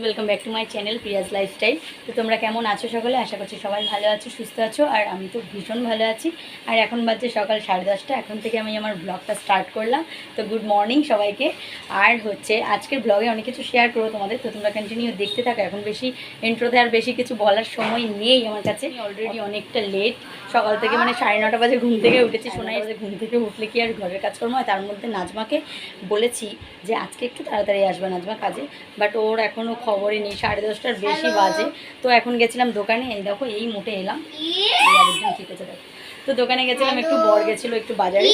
Welcome back to my channel Priya's lifestyle তো তোমরা কেমন আছো সকলে? আশা করছি সবাই ভালো আছো সুস্থ আছো আর আমি তো ভীষণ ভালো আছি। আর এখন বাজছে সকাল সাড়ে দশটা এখন থেকে আমি আমার ব্লগটা স্টার্ট করলাম। তো গুড মর্নিং সবাইকে। আর হচ্ছে আজকের ব্লগে অনেক কিছু শেয়ার করব তোমাদের। তো তোমরা কন্টিনিউ দেখতে থাকো এখন বেশি ইন্ট্রোতে আর বেশি কিছু বলার সময় নেই আমার কাছে। অলরেডি অনেকটা লেট সকাল থেকে মানে সাড়ে নটা বাজে ঘুম থেকে উঠেছি শোনাই বাজে ঘুম থেকে উঠলে কি আর ঘরের কাজকর্ম হয়? তার মধ্যে নাজমাকে বলেছি যে আজকে একটু তাড়াতাড়ি আসবে নাজমা কাজে। বাট ওর এখনও খবরই নেই সাড়ে দশটার বেশি বাজে। তো এখন গেছিলাম দোকানে এই দেখো এই মুঠে এলাম। ঠিক আছে দেখো তো দোকানে গেছিলাম একটু বর গেছিল একটু বাজারে।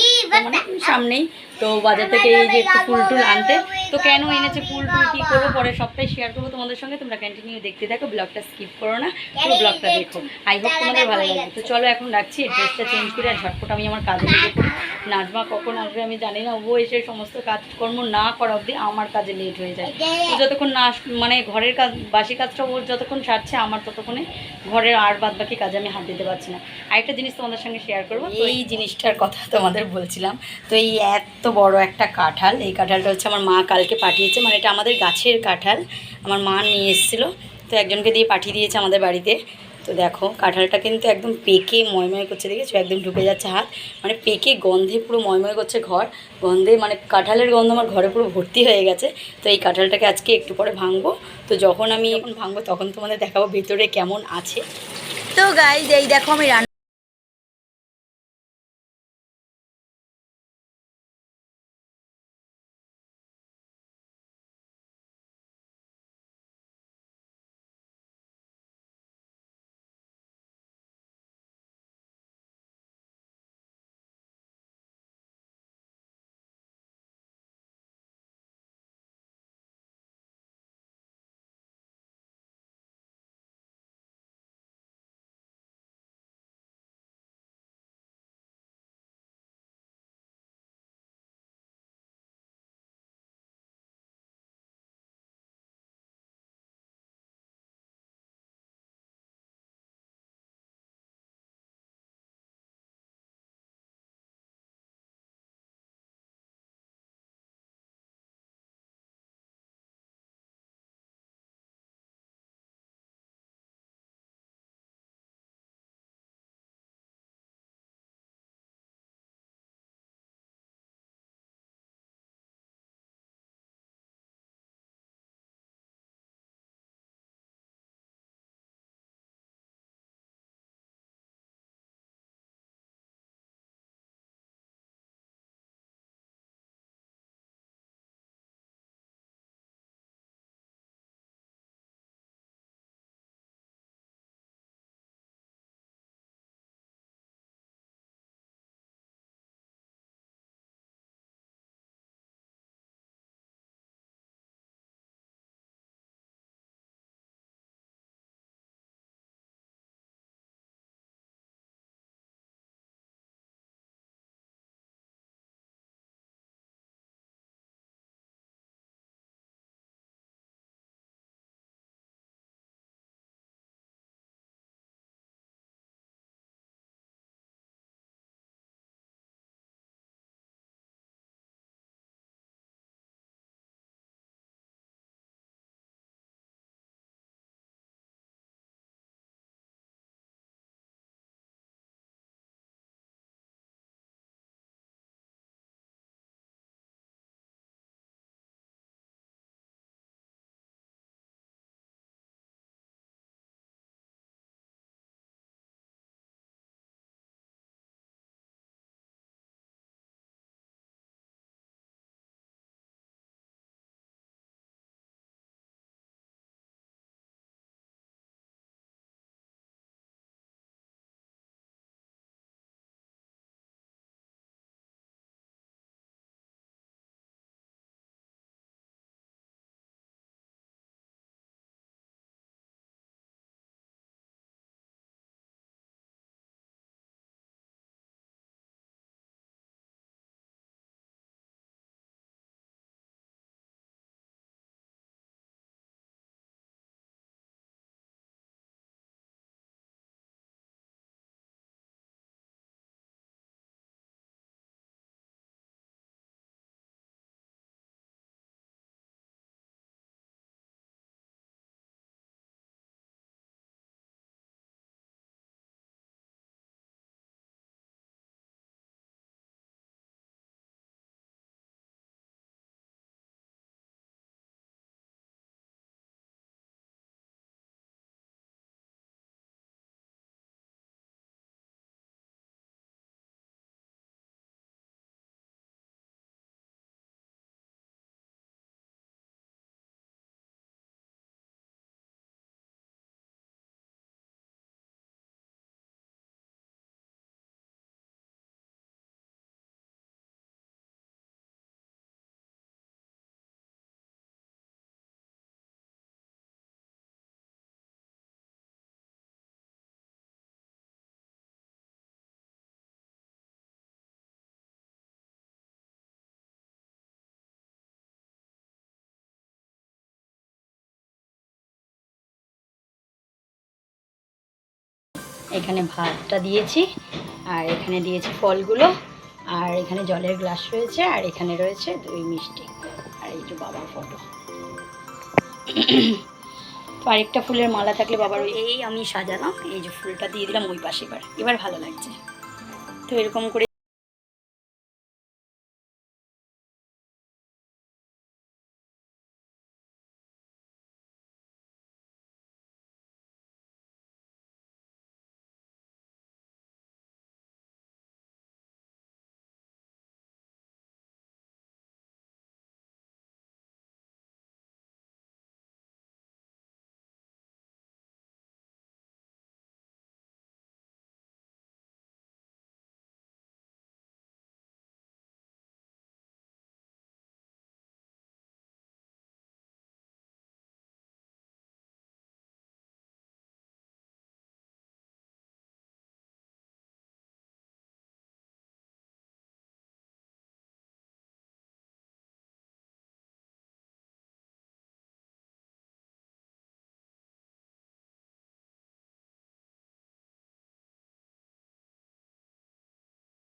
মানে সামনেই। তো বাজার থেকে এই যে একটু ফুল টুল আনতে। তো কেন এনেছে ফুল টুল কী করব? পরে সবটাই শেয়ার করব তোমাদের সঙ্গে। তোমরা কন্টিনিউ দেখতে থাকো ব্লগটা স্কিপ করো না। পুরো ব্লগটা দেখো আই হোপ তোমাদের ভালো লাগবে। তো চলো এখন রাখছি ড্রেসটা চেঞ্জ করে আর ঝটপট আমি আমার কাজে লেগে পড়ি নাজমা কখন আসবে আমি জানি না। ও এসে সমস্ত কাজকর্ম না করা অবধি আমার কাজে লেট হয়ে যায়। তো যতক্ষণ না মানে ঘরের কাজ বাসি কাজটা ওর যতক্ষণ সারছে আমার ততক্ষণে ঘরের আর বাদ বাকি কাজে আমি হাত দিতে পারছি না। আরেকটা জিনিস তোমাদের সঙ্গে শেয়ার করব? এই জিনিসটার কথা তোমাদের বলছিলাম। তো এই এত বড় একটা কাঁঠাল এই কাঁঠালটা হচ্ছে আমার মা কালকে পাঠিয়েছে। মানে এটা আমাদের গাছের কাঁঠাল আমার মা নিয়ে এসেছিল। তো একজনকে দিয়ে পাঠিয়ে দিয়েছে আমাদের বাড়িতে। তো দেখো কাঁঠালটা কিন্তু একদম পেকে ময়ময় করছে দেখেছ? একদম ঢুকে যাচ্ছে হাত। মানে পেকে গন্ধে পুরো ময়ময় করছে ঘর। গন্ধে মানে কাঁঠালের গন্ধ আমার ঘরে পুরো ভর্তি হয়ে গেছে। তো এই কাঁঠালটাকে আজকে একটু পরে ভাঙবো। তো যখন আমি এখন ভাঙবো তখন তোমাদের দেখাবো ভেতরে কেমন আছে। তো গাই এই দেখো আমি রান্না এখানে ভাতটা দিয়েছি, আর এখানে দিয়েছি ফলগুলো, আর এখানে জলের গ্লাস রয়েছে, আর এখানে রয়েছে দই মিষ্টি, আর এই যে বাবার ফটো। তো আরেকটা ফুলের মালা থাকলে বাবার ওই এই আমি সাজালাম, এই যে ফুলটা দিয়ে দিলাম ওই পাশে এবার এবার ভালো লাগছে। তো এরকম করে